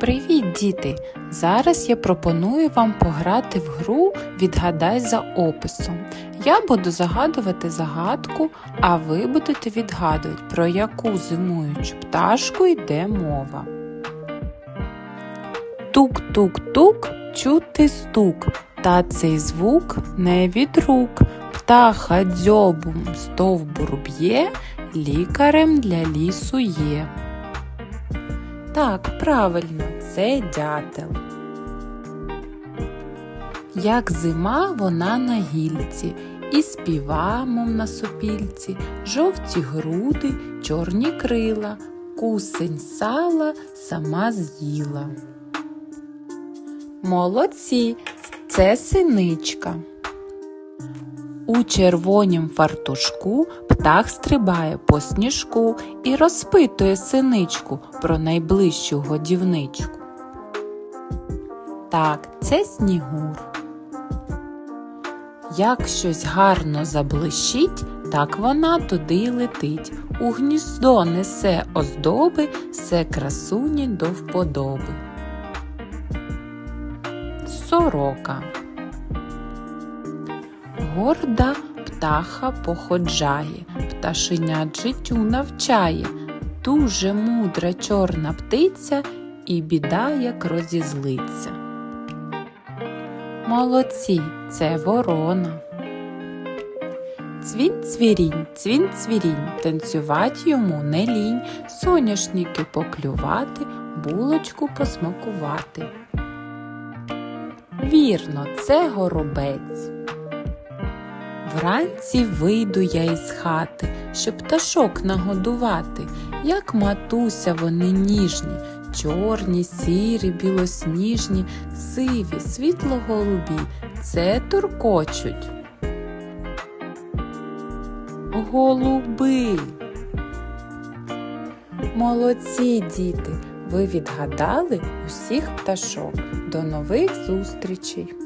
Привіт, діти! Зараз я пропоную вам пограти в гру Відгадай за описом. Я буду загадувати загадку, а ви будете відгадувати, про яку зимуючу пташку йде мова. Тук-тук-тук, чути стук, та цей звук не від рук. Птаха дзьобом стовбур б'є, лікарем для лісу є. Так, правильно, це дятел. Як зима вона на гільці, і співа, мов на сопільці, жовті груди, чорні крила, кусень сала сама з'їла. Молодці, це синичка. У червонім фартушку птах стрибає по сніжку і розпитує синичку про найближчу годівничку. Так, це снігур. Як щось гарно заблищить, так вона туди й летить. У гніздо несе оздоби, все красуні до вподоби. Сорока. Горда птаха походжає, пташенят життю навчає. Дуже мудра чорна птиця і біда як розізлиться. Молодці, це ворона. Цвінь цвірінь, цвінь цвірінь, танцювать йому не лінь, соняшники поклювати, булочку посмакувати. Вірно, це горобець. Вранці вийду я із хати, щоб пташок нагодувати, як матуся вони ніжні, чорні, сірі, білосніжні, сиві, світло-голубі, це туркочуть. Голуби. Молодці діти, ви відгадали усіх пташок. До нових зустрічей!